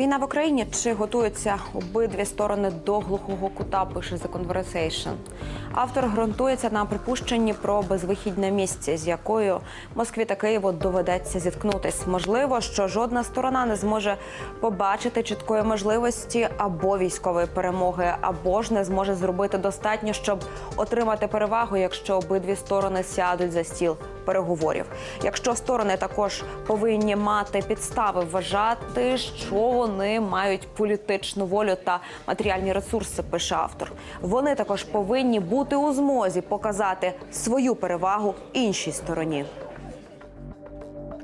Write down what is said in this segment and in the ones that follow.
Війна в Україні чи готуються обидві сторони до глухого кута? Пише The Conversation. Автор ґрунтується на припущенні про безвихідне місце, з якою Москві та Києву доведеться зіткнутись. Можливо, що жодна сторона не зможе побачити чіткої можливості або військової перемоги, або ж не зможе зробити достатньо, щоб отримати перевагу, якщо обидві сторони сядуть за стіл переговорів. Якщо сторони також повинні мати підстави вважати, що вони мають політичну волю та матеріальні ресурси, пише автор. Вони також повинні бути у змозі показати свою перевагу іншій стороні.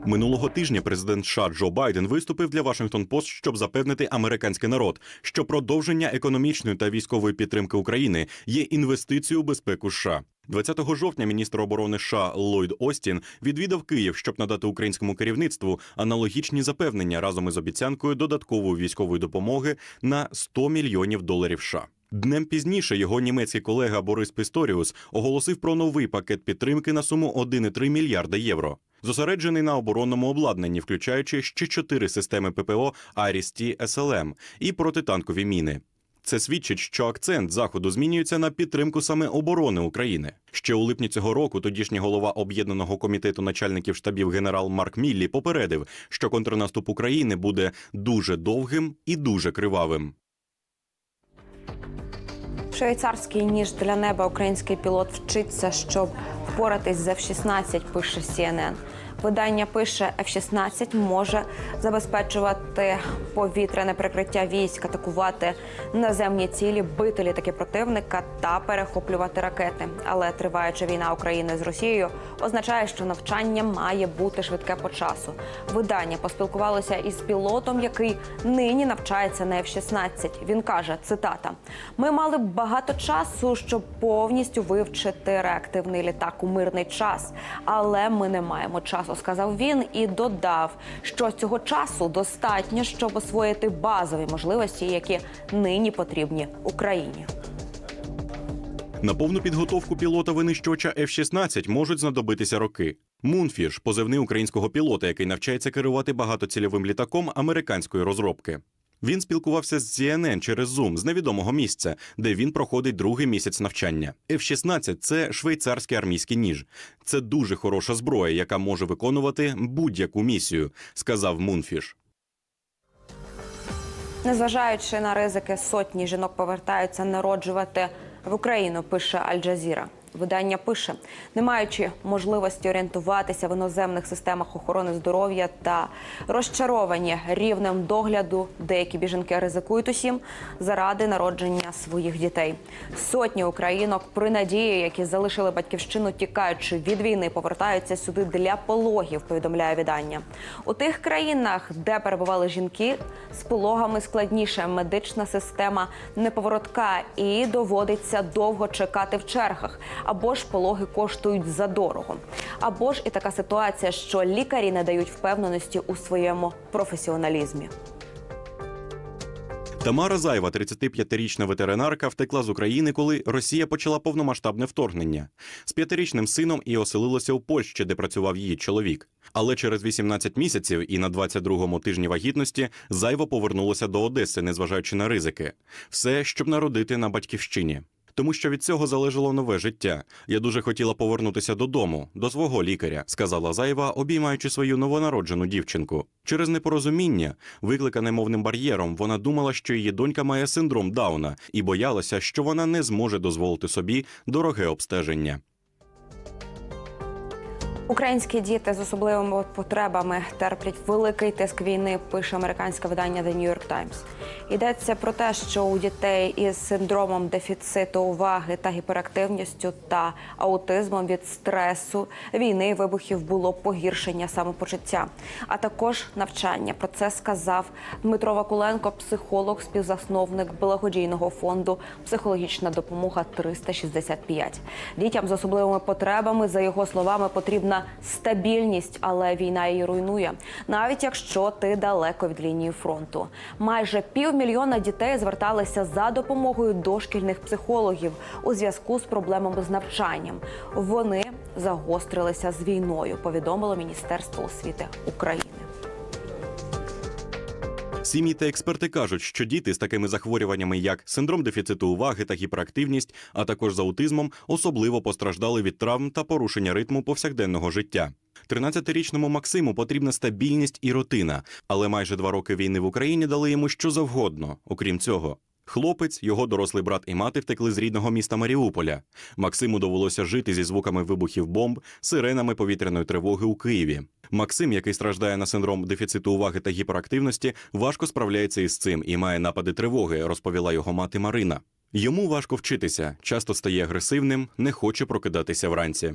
Минулого тижня президент США Джо Байден виступив для Вашингтон Пост, щоб запевнити американський народ, що продовження економічної та військової підтримки України є інвестицією у безпеку США. 20 жовтня міністр оборони США Ллойд Остін відвідав Київ, щоб надати українському керівництву аналогічні запевнення разом із обіцянкою додаткової військової допомоги на 100 мільйонів доларів США. Днем пізніше його німецький колега Борис Пісторіус оголосив про новий пакет підтримки на суму 1,3 мільярда євро. Зосереджений на оборонному обладнанні, включаючи ще чотири системи ППО Арісті СЛМ і протитанкові міни. Це свідчить, що акцент заходу змінюється на підтримку саме оборони України. Ще у липні цього року тодішній голова об'єднаного комітету начальників штабів генерал Марк Міллі попередив, що контрнаступ України буде дуже довгим і дуже кривавим. Швейцарський ніж для неба український пілот вчиться, щоб впоратись за F-16, пише CNN. Видання пише, F-16 може забезпечувати повітряне прикриття військ, атакувати наземні цілі, бити літаки противника та перехоплювати ракети. Але триваюча війна України з Росією означає, що навчання має бути швидке по часу. Видання поспілкувалося із пілотом, який нині навчається на F-16. Він каже: цитата: Ми мали багато часу, щоб повністю вивчити реактивний літак у мирний час, але ми не маємо часу, сказав він і додав, що цього часу достатньо, щоб освоїти базові можливості, які нині потрібні Україні. На повну підготовку пілота винищувача F-16 можуть знадобитися роки. Мунфіш позивний українського пілота, який навчається керувати багатоцільовим літаком американської розробки. Він спілкувався з CNN через Zoom з невідомого місця, де він проходить другий місяць навчання. F-16 – це швейцарський армійський ніж. Це дуже хороша зброя, яка може виконувати будь-яку місію, сказав Мунфіш. Незважаючи на ризики, сотні жінок повертаються народжувати в Україну. Пише Аль-Джазіра. Видання пише, не маючи можливості орієнтуватися в іноземних системах охорони здоров'я та розчаровані рівнем догляду, деякі біженки ризикують усім заради народження своїх дітей. Сотні українок при надії, які залишили батьківщину, тікаючи від війни, повертаються сюди для пологів. Повідомляє видання. У тих країнах, де перебували жінки, з пологами складніше медична система неповоротка і доводиться довго чекати в чергах. Або ж пологи коштують задорого, або ж і така ситуація, що лікарі не дають впевненості у своєму професіоналізмі. Тамара Зайва, 35-річна ветеринарка, втекла з України, коли Росія почала повномасштабне вторгнення. З п'ятирічним сином і оселилася у Польщі, де працював її чоловік. Але через 18 місяців і на 22-му тижні вагітності Зайва повернулася до Одеси, незважаючи на ризики. Все, щоб народити на батьківщині. Тому що від цього залежало нове життя. Я дуже хотіла повернутися додому, до свого лікаря, сказала Зайва, обіймаючи свою новонароджену дівчинку. Через непорозуміння, викликане мовним бар'єром, вона думала, що її донька має синдром Дауна, і боялася, що вона не зможе дозволити собі дороге обстеження. Українські діти з особливими потребами терплять великий тиск війни. Пише американське видання The New York Times. Йдеться про те, що у дітей із синдромом дефіциту уваги та гіперактивністю та аутизмом від стресу, війни і вибухів було погіршення самопочуття, а також навчання. Про це сказав Дмитро Вакуленко, психолог, співзасновник благодійного фонду Психологічна допомога 365. Дітям з особливими потребами, за його словами, стабільність, але війна її руйнує, навіть якщо ти далеко від лінії фронту. Майже півмільйона дітей зверталися за допомогою до шкільних психологів у зв'язку з проблемами з навчанням. Вони загострилися з війною. Повідомило Міністерство освіти України. Сім'ї та експерти кажуть, що діти з такими захворюваннями, як синдром дефіциту уваги та гіперактивність, а також з аутизмом, особливо постраждали від травм та порушення ритму повсякденного життя. 13-річному Максиму потрібна стабільність і рутина, але майже два роки війни в Україні дали йому що завгодно, окрім цього. Хлопець, його дорослий брат і мати втекли з рідного міста Маріуполя. Максиму довелося жити зі звуками вибухів бомб, сиренами повітряної тривоги у Києві. Максим, який страждає на синдром дефіциту уваги та гіперактивності, важко справляється із цим і має напади тривоги, розповіла його мати Марина. Йому важко вчитися, часто стає агресивним, не хоче прокидатися вранці.